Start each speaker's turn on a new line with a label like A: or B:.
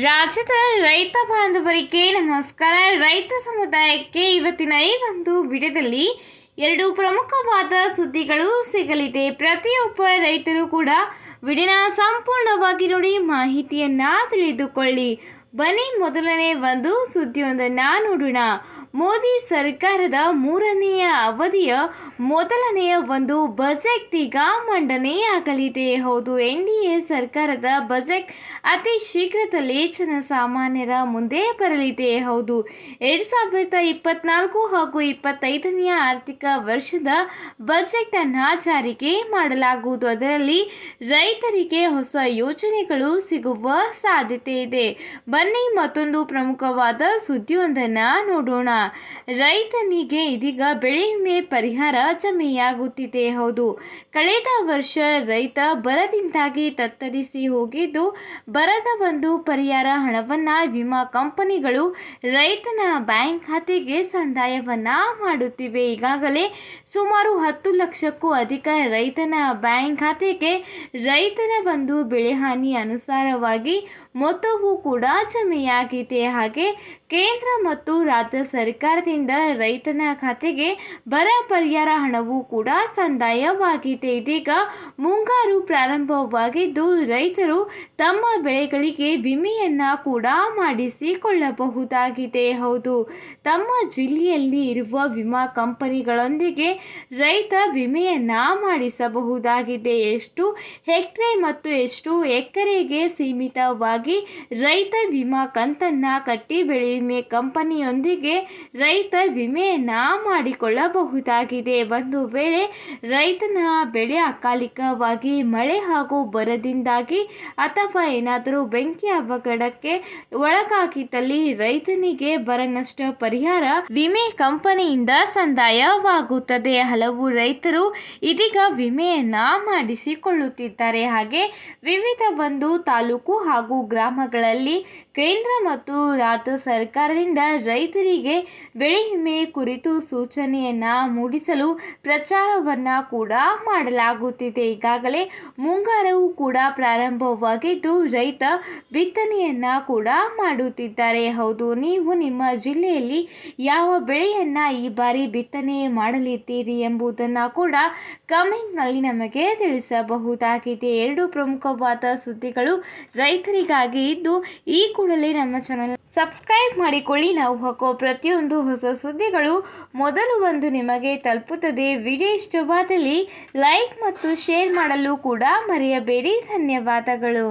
A: ರಾಜ್ಯದ ರೈತ ಬಾಂಧವರಿಗೆ ನಮಸ್ಕಾರ. ರೈತ ಸಮುದಾಯಕ್ಕೆ ಇವತ್ತಿನ ಈ ಒಂದು ವಿಡಿಯೋದಲ್ಲಿ ಎರಡು ಪ್ರಮುಖವಾದ ಸುದ್ದಿಗಳು ಸಿಗಲಿದೆ. ಪ್ರತಿಯೊಬ್ಬ ರೈತರು ಕೂಡ ವಿಡಿಯೋನ ಸಂಪೂರ್ಣವಾಗಿ ನೋಡಿ ಮಾಹಿತಿಯನ್ನ ತಿಳಿದುಕೊಳ್ಳಿ. ಬನ್ನಿ ಮೊದಲನೇ ಒಂದು ಸುದ್ದಿಯೊಂದನ್ನು ನೋಡೋಣ. ಮೋದಿ ಸರ್ಕಾರದ ಮೂರನೆಯ ಅವಧಿಯ ಮೊದಲನೆಯ ಒಂದು ಬಜೆಟ್ ಈಗ ಮಂಡನೆಯಾಗಲಿದೆ ಹೌದು ಎನ್ ಡಿ ಎ ಸರ್ಕಾರದ ಬಜೆಟ್ ಅತಿ ಶೀಘ್ರದಲ್ಲೇ ಜನಸಾಮಾನ್ಯರ ಮುಂದೆ ಬರಲಿದೆ. ಹೌದು, ಎರಡು ಸಾವಿರದ ಇಪ್ಪತ್ನಾಲ್ಕು ಹಾಗೂ ಇಪ್ಪತ್ತೈದನೆಯ ಆರ್ಥಿಕ ವರ್ಷದ ಬಜೆಟ್ ಅನ್ನ ಜಾರಿಗೆ ಮಾಡಲಾಗುವುದು. ಅದರಲ್ಲಿ ರೈತರಿಗೆ ಹೊಸ ಯೋಜನೆಗಳು ಸಿಗುವ ಸಾಧ್ಯತೆ ಇದೆ. ಬನ್ನಿ ಮತ್ತೊಂದು ಪ್ರಮುಖವಾದ ಸುದ್ದಿಯೊಂದನ್ನು ನೋಡೋಣ. ರೈತನಿಗೆ ಇದೀಗ ಬೆಳೆ ವಿಮೆ ಪರಿಹಾರ ಜಮೆಯಾಗುತ್ತಿದೆ. ಹೌದು, ಕಳೆದ ವರ್ಷ ರೈತ ಬರದಿಂದಾಗಿ ತತ್ತರಿಸಿ ಹೋಗಿದ್ದು, ಬರದ ಒಂದು ಪರಿಹಾರ ಹಣವನ್ನು ವಿಮಾ ಕಂಪನಿಗಳು ರೈತನ ಬ್ಯಾಂಕ್ ಖಾತೆಗೆ ಸಂದಾಯವನ್ನ ಮಾಡುತ್ತಿವೆ. ಈಗಾಗಲೇ ಸುಮಾರು ಹತ್ತು ಲಕ್ಷಕ್ಕೂ ಅಧಿಕ ರೈತನ ಬ್ಯಾಂಕ್ ಖಾತೆಗೆ ರೈತನ ಒಂದು ಬೆಳೆಹಾನಿ ಅನುಸಾರವಾಗಿ ಮೊತ್ತವು ಕೂಡ ಜಮೆಯಾಗಿದೆ ಹಾಗೆ ಕೇಂದ್ರ ಮತ್ತು ರಾಜ್ಯ ಸರ್ಕಾರದಿಂದ ರೈತನ ಖಾತೆಗೆ ಬರ ಪರಿಹಾರ ಹಣವು ಕೂಡ ಸಂದಾಯವಾಗಿದೆ. ಇದೀಗ ಮುಂಗಾರು ಪ್ರಾರಂಭವಾಗಿದ್ದು ರೈತರು ತಮ್ಮ ಬೆಳೆಗಳಿಗೆ ವಿಮೆಯನ್ನ ಕೂಡ ಮಾಡಿಸಿಕೊಳ್ಳಬಹುದಾಗಿದೆ. ಹೌದು, ತಮ್ಮ ಜಿಲ್ಲೆಯಲ್ಲಿ ಇರುವ ವಿಮಾ ಕಂಪನಿಗಳೊಂದಿಗೆ ರೈತ ವಿಮೆಯನ್ನ ಮಾಡಿಸಬಹುದಾಗಿದೆ. ಎಷ್ಟು ಹೆಕ್ಟ್ರೆ ಮತ್ತು ಎಷ್ಟು ಎಕರೆಗೆ ಸೀಮಿತವಾಗಿ ರೈತ ವಿಮಾ ಕಂತನ್ನ ಕಟ್ಟಿ ಬೆಳೆ ವಿಮೆ ಕಂಪನಿಯೊಂದಿಗೆ ರೈತ ವಿಮೆಯನ್ನ ಮಾಡಿಕೊಳ್ಳಬಹುದಾಗಿದೆ. ಒಂದು ವೇಳೆ ರೈತನ ಬೆಳೆ ಅಕಾಲಿಕವಾಗಿ ಮಳೆ ಹಾಗೂ ಬರದಿಂದಾಗಿ ಅಥವಾ ಏನಾದರೂ ಬೆಂಕಿ ಅವಘಡಕ್ಕೆ ಒಳಗಾಗಿದ್ದಲ್ಲಿ ರೈತನಿಗೆ ಬರ ನಷ್ಟ ಪರಿಹಾರ ವಿಮೆ ಕಂಪನಿಯಿಂದ ಸಂದಾಯವಾಗುತ್ತದೆ. ಹಲವು ರೈತರು ಇದೀಗ ವಿಮೆಯನ್ನ ಮಾಡಿಸಿಕೊಳ್ಳುತ್ತಿದ್ದಾರೆ. ಹಾಗೆ ವಿವಿಧ ಒಂದು ತಾಲೂಕು ಹಾಗೂ ಗ್ರಾಮಗಳಲ್ಲಿ ಕೇಂದ್ರ ಮತ್ತು ರಾಜ್ಯ ಸರ್ಕಾರದಿಂದ ರೈತರಿಗೆ ಬೆಳೆ ವಿಮೆ ಕುರಿತು ಸೂಚನೆಯನ್ನ ಮೂಡಿಸಲು ಪ್ರಚಾರವನ್ನ ಕೂಡ ಮಾಡಲಾಗುತ್ತಿದೆ. ಈಗಾಗಲೇ ಮುಂಗಾರವು ಕೂಡ ಪ್ರಾರಂಭವಾಗಿದ್ದು ರೈತ ಬಿತ್ತನೆಯನ್ನ ಕೂಡ ಮಾಡುತ್ತಿದ್ದಾರೆ. ಹೌದು, ನೀವು ನಿಮ್ಮ ಜಿಲ್ಲೆಯಲ್ಲಿ ಯಾವ ಬೆಳೆಯನ್ನ ಈ ಬಾರಿ ಬಿತ್ತನೆ ಮಾಡಲಿದ್ದೀರಿ ಎಂಬುದನ್ನು ಕೂಡ ಕಮೆಂಟ್ನಲ್ಲಿ ನಮಗೆ ತಿಳಿಸಬಹುದಾಗಿದೆ. ಎರಡು ಪ್ರಮುಖವಾದ ಸುದ್ದಿಗಳು ರೈತರಿಗಾಗಿ ಇದ್ದು, ಈ ಕೂಡಲೇ ನಮ್ಮ ಚಾನಲ್ ಸಬ್ಸ್ಕ್ರೈಬ್ ಮಾಡಿಕೊಳ್ಳಿ. ನಾವು ಹಾಕೋ ಪ್ರತಿಯೊಂದು ಹೊಸ ಸುದ್ದಿಗಳು ಮೊದಲು ಒಂದು ನಿಮಗೆ ತಲುಪುತ್ತದೆ. ವಿಡಿಯೋ ಇಷ್ಟವಾದಲ್ಲಿ ಲೈಕ್ ಮತ್ತು ಶೇರ್ ಮಾಡಲು ಕೂಡ ಮರೆಯಬೇಡಿ. ಧನ್ಯವಾದಗಳು.